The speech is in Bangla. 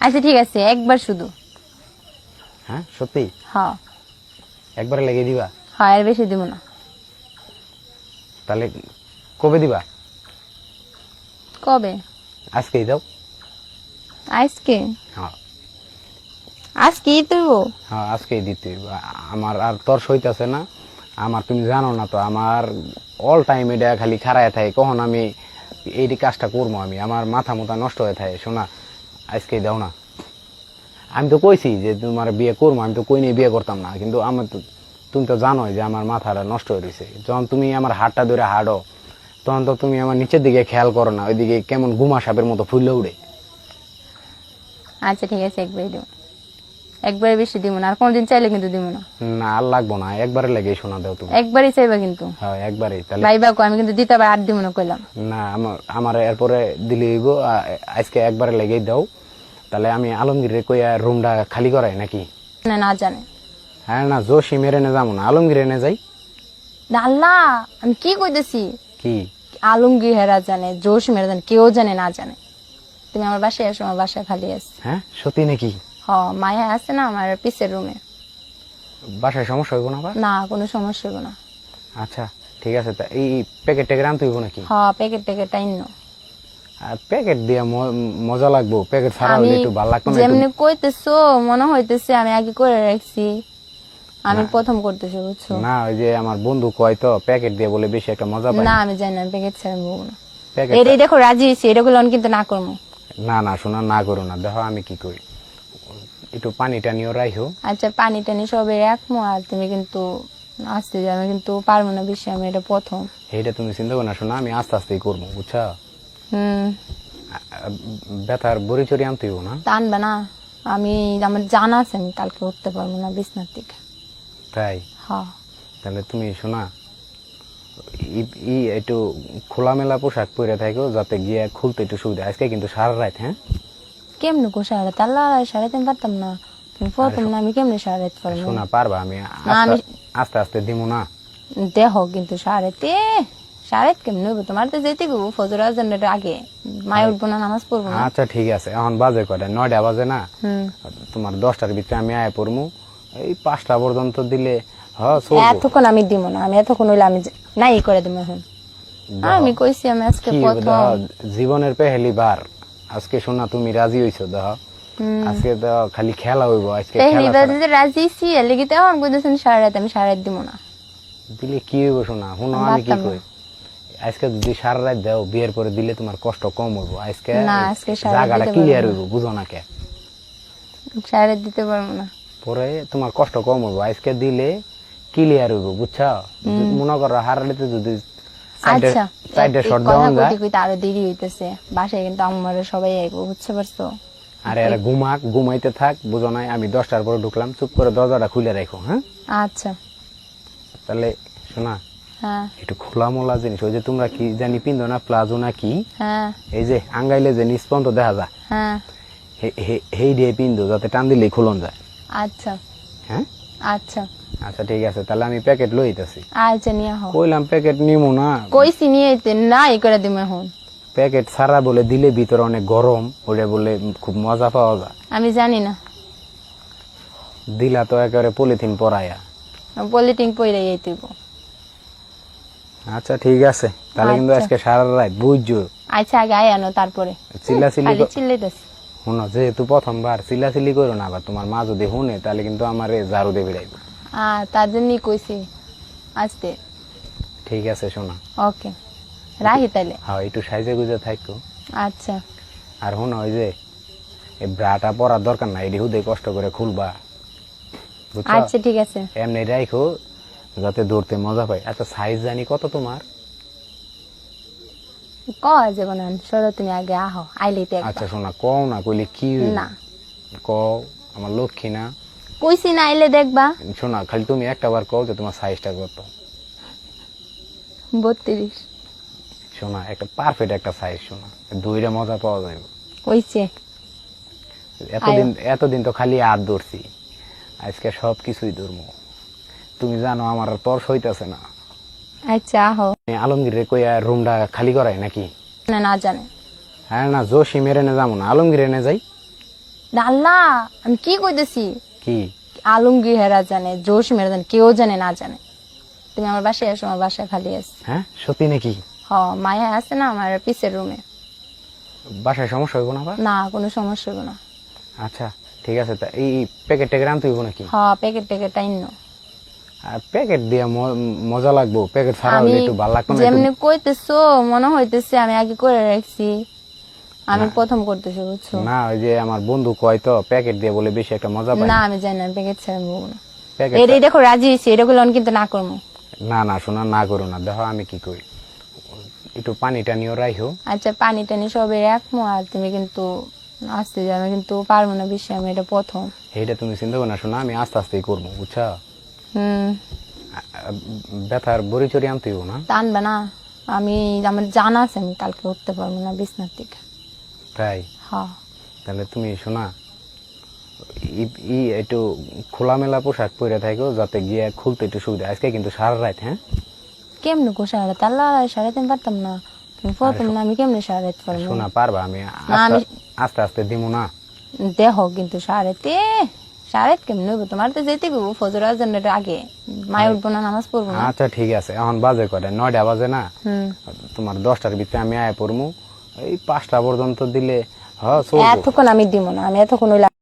আচ্ছা ঠিক আছে একবার শুধু। হ্যাঁ সত্যি? হ্যাঁ। একবারে লেগে দিবা? হ্যাঁ আর বেশি দিব না। তাহলে কবে দিবা? কবে? আজকেই দাও। আজকে? হ্যাঁ। আজকে তুই হ্যাঁ আজকেই দিতে আমার আর তোর সইতাছে না। আমার তুমি জানো না তো আমার অল টাইম এটা খালি খারায় থাকে। কখন আমি এই কাজটা করব আমি? আমার মাথা মোথা নষ্ট হয়ে থাকে শোনা। আজকেই দাও না। আমি তো কইছি যে তোমার বিয়ে করব আমি তো কই নিয়ে বিয়ে করতাম না কিন্তু আমার তো তুমি তো জানোই যে আমার মাথাটা নষ্ট হয়ে রয়েছে যখন তুমি আমার হাতটা ধরে হাঁটো তখন তো তুমি আমার নিচের দিকে খেয়াল করো না ওইদিকে কেমন গুমা সাপের মতো ফুললে উড়ে। আচ্ছা ঠিক আছে একবারই দিব। একবারে বেশি দিব না আর কোনদিন চাইলে কিন্তু দিব না। না আর লাগবো না একবারে লেগে শোনা দাও তুমি। একবারই চাইবা কিন্তু। হ্যাঁ একবারেই তাহলে ভাইবা কো আমি কিন্তু দিতে পারি আর দিব না কইলাম। না আমার আমার এরপরে দিলে হইব আজকে একবারে লেগেই দাও। তাহলে আমি আলমগীরে কইয়া রুমটা খালি করাই নাকি? না না জানে। হ্যাঁ না জোশি মেরে নে যাব না। আলমগীর এনে যাই। না, আল্লাহ আমি কি কইতেছি? কি? আলমগীর হেরা জানে জোশ মেরা জানে কেউ জানে না জানে। তুমি আমার বাসায় আসো আমার বাসায় খালি আছে। হ্যাঁ সত্যি নাকি? হ মায়া আছে না আমার পিসের রুমে। বাসায় সমস্যা হইব না না কোনো সমস্যা হবে না। আচ্ছা ঠিক আছে তা এই প্যাকেট ট্যাকেট আনতে হইব নাকি? হ প্যাকেট ট্যাকেট টাইন আর প্যাকেট দিয়ে মজা লাগবো। প্যাকেট ছাড়া আমি হইলে একটু ভালো লাগতো না যেমনি কইতেছো মনে হইতেছে আমি আগে করে রাখছি। আমি প্রথম করতেছি বুঝছ? না ওই যে আমার বন্ধু কয় তো প্যাকেট দিয়ে বলে বেশি একটা মজা পাই না আমি জানি না প্যাকেট ছাড়া বলব না। এটাই দেখো রাজি এটা গুলো কিন্তু না করব। না না শোনা না করো না। দেখো আমি কি করি। একটু পানি টানিও রাইহো। আচ্ছা পানি টানি সবে রাখব আর তুমি কিন্তু আসতে যাবে আমি কিন্তু পারব না বেশি আমি এটা প্রথম। এইটা তুমি চিন্তা করো না শোনা আমি আস্তে আস্তেই করব বুঝছ? ব্যথার বড়ি চড়ি আনতে হইব না। টানবে না। আমি আমার জানা আছে আমি কালকে উঠতে পারব না বিছনার থেকে তাই? হ্যাঁ। তাহলে তুমি শোনা ই- একটু খোলামেলা পোশাক পরে থাকো যাতে গিয়ে খুলতে একটু সুবিধা। আজকে কিন্তু সারা রাত হ্যাঁ? কেমনে কো সাড়ে তাল্লা সাড়ে তিন পারতাম না। তুমি প্রথম না আমি কেমনে সাড়ে পারব শোনা পারবা আমি আস্তে আস্তে দিব না। দেহ কিন্তু সাড়ে তে সাড়ে কেমনে হইব? তোমার তো যেতে গো ফজর আজানের আগে। মায় উঠবো না নামাজ পড়ব না। আচ্ছা ঠিক আছে। এখন বাজে কয়টা? নয়টা বাজে না? তোমার দশটার ভিতরে আমি আয় পড়মু। এই পাঁচটা পর্যন্ত দিলে এতক্ষণ আমি দিব না। আমি এতক্ষণ হইলে আমি নাই করে দিব এখন। আমি কইছি আমি আজকে কি প্রথম। জীবনের পেহেলি বার। আজকে শোনা তুমি রাজি হইছো দেখ। আজকে তো খালি খেলা হইব আজকে পেহলি খেলা বাজে যে রাজি তো এখন কইতেছেন সাড়ে রাত আমি সাড়ে রাত দিব না। দিলে কি হইব শোনা? শুনো আমি কি কই? আজকে যদি সারা রাত দাও বিয়ের পরে দিলে তোমার কষ্ট কম হইব। আজকে না, সারা জায়গাটা ক্লিয়ার হইব বুঝো না কে? সাড়ে রাত দিতে পারব না। পরে তোমার কষ্ট কম হইব আজকে দিলে ক্লিয়ার হইব বুঝছ? মনে করো হারালিতে যদি সাইডে শর্ট ডাউন যায় কইতে আরও দেরি হইতেছে। বাসায় কিন্তু আমার সবাই আইবো বুঝতে পারছ? আর এরা ঘুমাক ঘুমাইতে থাক বুঝো নাই আমি দশটার পরে ঢুকলাম চুপ করে দরজাটা খুলে রাখো হ্যাঁ? আচ্ছা। তাহলে শোনা একটু খোলা মোলা জিনিস। ওই যে তোমরা কি জানি পিন্ধো না প্লাজো না কি? হ্যাঁ। এই যে আঙ্গাইলে যে নিষ্পন্ত দেখা যায়। হ্যাঁ। হে- হে- হেই দিয়ে পিন্ধো যাতে টান দিলেই খুলন যায়। আচ্ছা। হ্যাঁ? আচ্ছা। আচ্ছা ঠিক আছে তাহলে আমি প্যাকেট লইতেছি আচ্ছা নিয়ে হও কইলাম প্যাকেট নিমু না। কইছি নিয়ে না এই করে দিব এখন। প্যাকেট সারা বলে দিলে ভিতরে অনেক গরম ওটা বলে খুব মজা পাওয়া যায়। আমি জানি না। দিলা তো একেবারে পলিথিন পরায়া পলিথিন পইরাই আইতেইব। আচ্ছা ঠিক আছে। তাহলে কিন্তু আচ্ছা। আজকে সারা রাত বুঝছ। আচ্ছা আগে আয় আনো তারপরে। চিল্লাচিল্লি খালি ক- চিল্লাইতেছি। শুনো যেহেতু প্রথমবার চিল্লাচিল্লি করো না আবার তোমার মা যদি শুনে তাহলে কিন্তু আমার ঝাড়ু দিয়ে বেড়াইব। আহ তার জন্যই কইছি আসতে। ঠিক আছে শোনা। ওকে। রাহি তাইলে হ্যাঁ একটু সাইজে গুজে থাকো। আচ্ছা। আর শোনো ওই যে এই ব্রাটা পরার দরকার নাই এটি হুদে কষ্ট করে খুলবা। আচ্ছা ঠিক আছে। এমনি রাখো যাতে দৌড়তে মজা পাই আচ্ছা সাইজ জানি কত তোমার? ক যাব না সরো তুমি আগে আহো আইলেই তো আচ্ছা শোনা কও না কইলে কি না। কও আমার লক্ষ্মী না। কইছি না আইলে দেখবা। শোনা খালি তুমি একটা বার কও যে তোমার সাইজটা কত। বত্রিশ। শোনা একটা পারফেক্ট একটা সাইজ শোনা দুইটা মজা পাওয়া যাবে হইছে এতদিন এতদিন তো খালি আর দৌড়ছি। আজকে সব কিছুই তুমি জানো আমার আর তর্স হইতেছে না। আচ্ছা আমি আলমগীরে কইয়া রুমটা খালি করাই নাকি? না না জানে। হ্যাঁ না জোশি মেরে নে যাব না। আলমগীরে নে যাই। আল্লাহ আমি কি কইতেছি? কি? আলমগীর হেরা জানে জোশ মেরা জানে কেউ জানে না জানে। তুমি আমার বাসায় এসো আমার বাসায় খালি আস হ্যাঁ সত্যি নাকি? হ মায়া আছে না আমার পিসের রুমে। বাসায় সমস্যা হইব না আবার? না কোনো সমস্যা হবে না। আচ্ছা ঠিক আছে তা এই প্যাকেট ট্যাকেট আনতে হইব নাকি? হ প্যাকেট ট্যাকেট আইন আর প্যাকেট দিয়ে মজা লাগবো প্যাকেট ছাড়া হলে একটু ভালো লাগতো না যেমনি কইতেছো মনে হইতেছে আমি আগে করে রাখছি। আমি প্রথম করতেছি বুঝছ? না ওই যে আমার বন্ধু কয় তো প্যাকেট দিয়ে বলে বেশি একটা মজা পাই না আমি জানি না প্যাকেট ছাড়া বলব না। এটা দেখো রাজি হয়েছি এটা গুলো কিন্তু না করব। না না শোনা না করো না। দেখো আমি কি করি? একটু পানি টানিও রাইহো। আচ্ছা পানি টানি সবে রাখব আর তুমি কিন্তু আসতে আমি কিন্তু পারব না বেশি আমি এটা প্রথম। এইটা তুমি চিন্তা করো না শোনা আমি আস্তে আস্তেই করব বুঝছা? ব্যথার বড়ি চড়ি আনতে হইব না। টানবে না। আমি আমার জানা আছে আমি কালকে উঠতে পারব না বিছনার থেকে তাই? হ্যাঁ। তাহলে তুমি শোনা ই- একটু খোলামেলা পোশাক পরে থাকো যাতে গিয়ে খুলতে একটু সুবিধা। আজকে কিন্তু সারা রাত হ্যাঁ? কেমনে কো সাড়ে তাল্লা সাড়ে তিন পারতাম না। তুমি প্রথম না আমি কেমনে সাড়ে পারব শোনা পারবা আমি আস্তে আস্তে দিমু না। দেহ কিন্তু সাড়েতে সাড়ে কেমন হইব? তোমার তো যেতে গো ফজর আজানের আগে। মাই উঠবো না নামাজ পড়ব না। আচ্ছা ঠিক আছে। এখন বাজে করে নয়টা বাজে না? তোমার দশটার ভিতরে আমি আয় পড়মু। এই পাঁচটা পর্যন্ত দিলে হ এতক্ষণ আমি দিব না আমি এতক্ষণ